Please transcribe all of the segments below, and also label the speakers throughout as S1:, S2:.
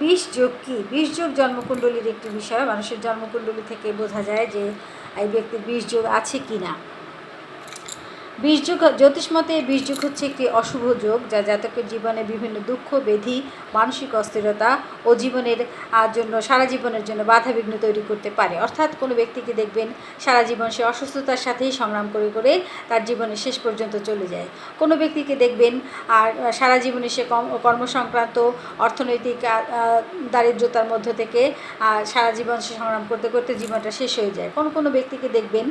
S1: বিষ যোগ কী? বিষ যোগ জন্মকুণ্ডলীর একটি বিষয়। মানুষের জন্মকুণ্ডলী থেকে বোঝা যায় যে এই ব্যক্তির বিষ যোগ আছে কি না বীজযুগ জ্যোতিষ মতে বীজযুগ হচ্ছে একটি অশুভ যোগ, যা জাতকের জীবনে বিভিন্ন দুঃখ, বেধি, মানসিক অস্থিরতা ও জীবনের জন্য, সারা জীবনের জন্য বাধা বিঘ্ন তৈরি করতে পারে। অর্থাৎ কোনো ব্যক্তিকে দেখবেন সারা জীবন সে অসুস্থতার সাথেই সংগ্রাম করে করে তার জীবনের শেষ পর্যন্ত চলে যায়। কোনো ব্যক্তিকে দেখবেন আর সারা জীবনে সে কর্ম কর্মসংক্রান্ত, অর্থনৈতিক দারিদ্রতার মধ্য থেকে সারা জীবন সে সংগ্রাম করতে করতে জীবনটা শেষ হয়ে যায়। কোন, কোনো ব্যক্তিকে দেখবেন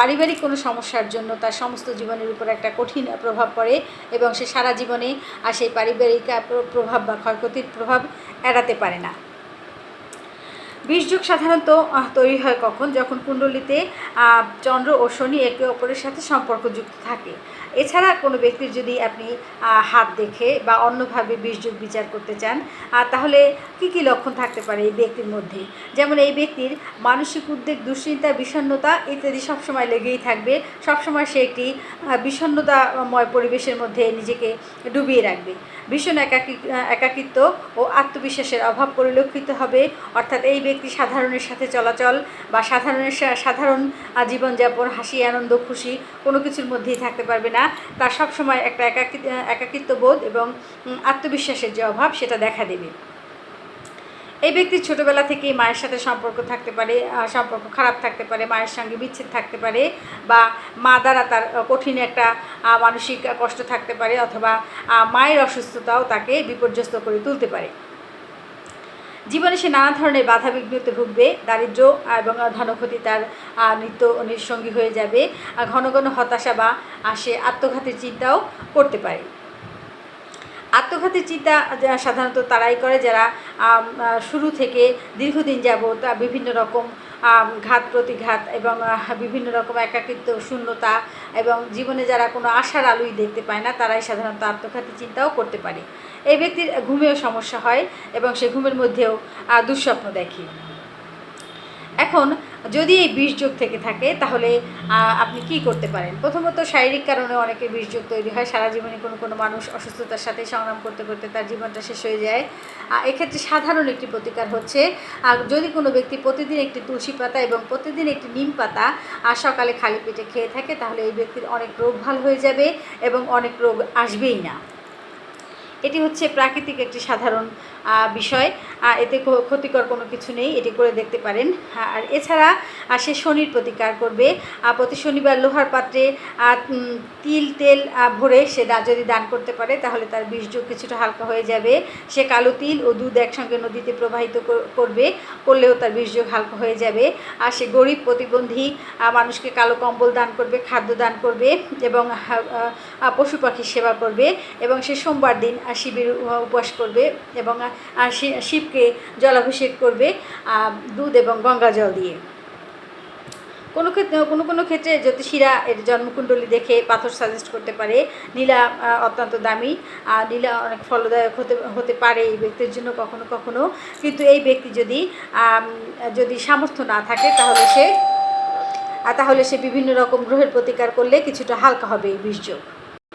S1: পারিবারিক কোনো সমস্যার জন্য তার সমস্ত জীবনের উপর একটা কঠিন প্রভাব পড়ে এবং সে সারা জীবনে আর সেই পারিবারিক প্রভাব বা ক্ষয়ক্ষতির প্রভাব এড়াতে পারে না। বীজযুগ সাধারণত তৈরি হয় কখন? যখন কুণ্ডলিতে চন্দ্র ও শনি একে অপরের সাথে সম্পর্কযুক্ত থাকে। এছাড়া কোনো ব্যক্তির যদি আপনি হাত দেখে বা অন্যভাবে বীজযুগ বিচার করতে চান তাহলে কি কি লক্ষণ থাকতে পারে এই ব্যক্তির মধ্যে? যেমন এই ব্যক্তির মানসিক উদ্বেগ দুশ্চিন্তা বিষণ্ণতা ইত্যাদি সবসময় লেগেই থাকবে। সবসময় সে একটি আহ, বিষণ্ণতাময় পরিবেশের মধ্যে নিজেকে ডুবিয়ে রাখবে। ভীষণ একাকী একাকিত্ব ও আত্মবিশ্বাসের অভাব পরিলক্ষিত হবে। অর্থাৎ এই ব্যক্তি সাধারণের সাথে চলাচল বা সাধারণের সাধারণ জীবনযাপন হাসি আনন্দ খুশি কোনো কিছুর মধ্যেই থাকতে পারবে না। তার সবসময় একটা একাকি আহ, একাকিত্ব বোধ এবং আত্মবিশ্বাসের যে অভাব সেটা দেখা দেবে। এই ব্যক্তির ছোটবেলা থেকেই মায়ের সাথে সম্পর্ক থাকতে পারে সম্পর্ক খারাপ থাকতে পারে মায়ের সঙ্গে বিচ্ছেদ থাকতে পারে বা মা দ্বারা তার কঠিন একটা মানসিক কষ্ট থাকতে পারে অথবা মায়ের অসুস্থতাও তাকে বিপর্যস্ত করে তুলতে পারে। জীবনে সে নানা ধরনের বাধা বিঘ্নতে ভুগবে, দারিদ্র এবং ধনক্ষতি তার নিত্য নিঃসঙ্গী হয়ে যাবে। আর ঘন ঘন হতাশা বা সে আত্মঘাতের চিন্তাও করতে পারে। আত্মঘাতী চিন্তা সাধারণত তারাই করে, যারা শুরু থেকে দীর্ঘদিন যাবৎ বিভিন্ন রকম ঘাত প্রতিঘাত এবং বিভিন্ন রকম একাকিত্ব, শূন্যতা এবং জীবনে যারা কোনো আশার আলোই দেখতে পায় না, তারাই সাধারণত আত্মঘাতী চিন্তাও করতে পারে। এই ব্যক্তির ঘুমেও সমস্যা হয় এবং সে ঘুমের মধ্যেও দুঃস্বপ্ন দেখে। এখন যদি এই বিষযোগ থেকে থাকে, তাহলে আপনি কি করতে পারেন? প্রথমত শারীরিক কারণে অনেকের বিষযোগ তৈরি হয়। সারা জীবনে কোনো কোনো মানুষ অসুস্থতার সাথে সংগ্রাম করতে করতে তার জীবনটা শেষ হয়ে যায়। এক্ষেত্রে সাধারণ একটি প্রতিকার হচ্ছে যদি কোনো ব্যক্তি প্রতিদিন একটি তুলসী পাতা এবং প্রতিদিন একটি নিম পাতা আর সকালে খালি পেটে খেয়ে থাকে, তাহলে এই ব্যক্তির অনেক রোগ ভালো হয়ে যাবে এবং অনেক রোগ আসবেই না। এটি হচ্ছে প্রাকৃতিক একটি সাধারণ বিষয়। এতে ক্ষতিকর কোনো কিছু নেই এটি করে দেখতে পারেন। হ্যাঁ, আর এছাড়া সে শনির প্রতিকার করবে। প্রতি শনিবার লোহার পাত্রে তিল তেল ভরে সে যদি দান করতে পারে তাহলে তার বীর্য কিছুটা হালকা হয়ে যাবে। সে কালো তিল ও দুধ একসঙ্গে নদীতে প্রবাহিত করবে করলেও তার বীর্য হালকা হয়ে যাবে। আর সে গরিব প্রতিবন্ধী মানুষকে কালো কম্বল দান করবে খাদ্য দান করবে এবং পশু পাখির সেবা করবে। এবং সে সোমবার দিন শিবের উপবাস করবে এবং শিবকে জলাভিষেক করবে দুধ এবং গঙ্গা জল দিয়ে। কোনো ক্ষেত্রে, কোনো কোনো ক্ষেত্রে জ্যোতিষীরা এর জন্মকুণ্ডলী দেখে পাথর সাজেস্ট করতে পারে। নীলা অত্যন্ত দামি। আর নীলা অনেক ফলদায়ক হতে হতে পারে এই ব্যক্তির জন্য কখনো কখনো। কিন্তু এই ব্যক্তি যদি যদি সামর্থ্য না থাকে, তাহলে সে তাহলে সে বিভিন্ন রকম গ্রহের প্রতিকার করলে কিছুটা হালকা হবে এই বীর্য।